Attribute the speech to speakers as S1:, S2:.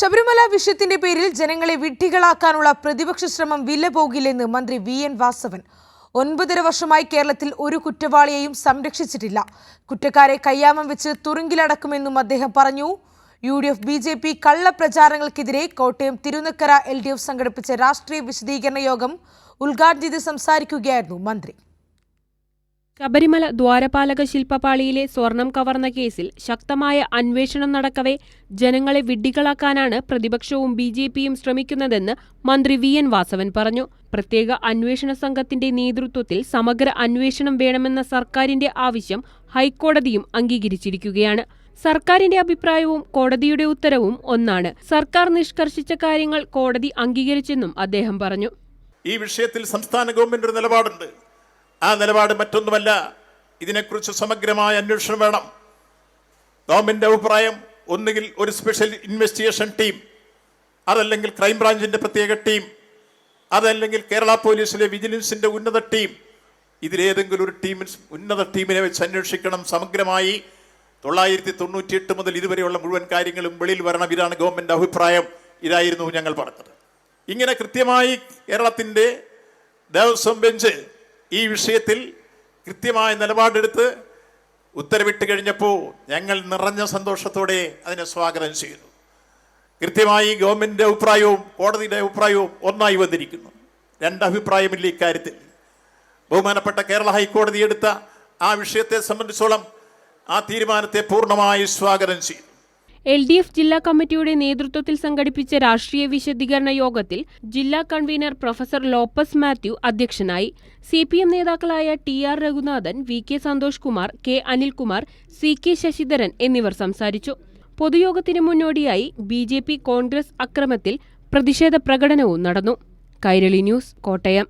S1: ശബരിമല വിഷയത്തിന്റെ പേരിൽ ജനങ്ങളെ വിഡ്ഢികളാക്കാനുള്ള പ്രതിപക്ഷ ശ്രമം വില പോകില്ലെന്ന് മന്ത്രി വി എൻ വാസവൻ. ഒൻപതര വർഷമായി കേരളത്തിൽ ഒരു കുറ്റവാളിയെയും സംരക്ഷിച്ചിട്ടില്ല. കുറ്റക്കാരെ കയ്യാമം വെച്ച് തുറുങ്കിലടക്കുമെന്നും അദ്ദേഹം പറഞ്ഞു. U D F B J P കള്ളപ്രചാരങ്ങൾക്കെതിരെ Kottayam Thirunakkara L D F സംഘടിപ്പിച്ച രാഷ്ട്രീയ വിശദീകരണ യോഗം ഉദ്ഘാടനം ചെയ്ത് സംസാരിക്കുകയായിരുന്നു മന്ത്രി.
S2: ശബരിമല ദ്വാരപാലക ശില്പപാളിയിലെ സ്വർണം കവർന്ന കേസിൽ ശക്തമായ അന്വേഷണം നടക്കവേ ജനങ്ങളെ വിഡ്ഢികളാക്കാനാണ് പ്രതിപക്ഷവും ബി ജെ പിയും ശ്രമിക്കുന്നതെന്ന് മന്ത്രി വി എൻ വാസവൻ പറഞ്ഞു. പ്രത്യേക അന്വേഷണ സംഘത്തിന്റെ നേതൃത്വത്തിൽ സമഗ്ര അന്വേഷണം വേണമെന്ന സർക്കാരിന്റെ ആവശ്യം ഹൈക്കോടതിയും അംഗീകരിച്ചിരിക്കുകയാണ്. സർക്കാരിന്റെ അഭിപ്രായവും കോടതിയുടെ ഉത്തരവും ഒന്നാണ്. സർക്കാർ നിഷ്കർഷിച്ച കാര്യങ്ങൾ കോടതി അംഗീകരിച്ചെന്നും അദ്ദേഹം പറഞ്ഞു.
S3: ഈ വിഷയത്തിൽ സംസ്ഥാന ഗവൺമെന്റ് ഒരു നിലപാടുണ്ട്. ആ നിലപാട് മറ്റൊന്നുമല്ല. ഇതിനെക്കുറിച്ച് സമഗ്രമായ അന്വേഷണം വേണം. ഗവൺമെന്റ് അഭിപ്രായം ഒന്നുകിൽ ഒരു സ്പെഷ്യൽ ഇൻവെസ്റ്റിഗേഷൻ ടീം അതല്ലെങ്കിൽ ക്രൈംബ്രാഞ്ചിന്റെ പ്രത്യേക ടീം അതല്ലെങ്കിൽ കേരള പോലീസിലെ വിജിലൻസിന്റെ ഉന്നത ടീം. ഇതിലേതെങ്കിലും ഒരു ടീം ഉന്നത ടീമിനെ വെച്ച് അന്വേഷിക്കണം. സമഗ്രമായി തൊള്ളായിരത്തി തൊണ്ണൂറ്റിയെട്ട് മുതൽ ഇതുവരെയുള്ള മുഴുവൻ കാര്യങ്ങളും വെളിയിൽ വരണം. ഇതാണ് ഗവൺമെന്റ് അഭിപ്രായം. ഇതായിരുന്നു ഞങ്ങൾ പറഞ്ഞത്. ഇങ്ങനെ കൃത്യമായി കേരളത്തിന്റെ ദേവസ്വം ബെഞ്ച് ഈ വിഷയത്തിൽ കൃത്യമായ നിലപാടെടുത്ത് ഉത്തരവിട്ട് കഴിഞ്ഞപ്പോൾ ഞങ്ങൾ നിറഞ്ഞ സന്തോഷത്തോടെ അതിനെ സ്വാഗതം ചെയ്യുന്നു. കൃത്യമായി ഗവൺമെന്റിന്റെ അഭിപ്രായവും കോടതിയുടെ അഭിപ്രായവും ഒന്നായി വന്നിരിക്കുന്നു. രണ്ട് അഭിപ്രായമില്ല ഇക്കാര്യത്തിൽ. ബഹുമാനപ്പെട്ട കേരള ഹൈക്കോടതി എടുത്ത ആ വിഷയത്തെ സംബന്ധിച്ചോളം ആ തീരുമാനത്തെ പൂർണമായി സ്വാഗതം ചെയ്തു
S2: എൽ ഡി എഫ് ജില്ലാ കമ്മിറ്റിയുടെ നേതൃത്വത്തിൽ സംഘടിപ്പിച്ച രാഷ്ട്രീയ വിശദീകരണ യോഗത്തിൽ ജില്ലാ കൺവീനർ പ്രൊഫസർ ലോപ്പസ് മാത്യു അധ്യക്ഷനായി സി പി എം നേതാക്കളായ T R Raghunathan V K Santhosh Kumar K Anilkumar C K Sasidharan എന്നിവർ സംസാരിച്ചു. പൊതുയോഗത്തിന് മുന്നോടിയായി ബി ജെ പി കോൺഗ്രസ് അക്രമത്തിൽ പ്രതിഷേധ പ്രകടനവും നടന്നു. കൈരളി ന്യൂസ് കോട്ടയം.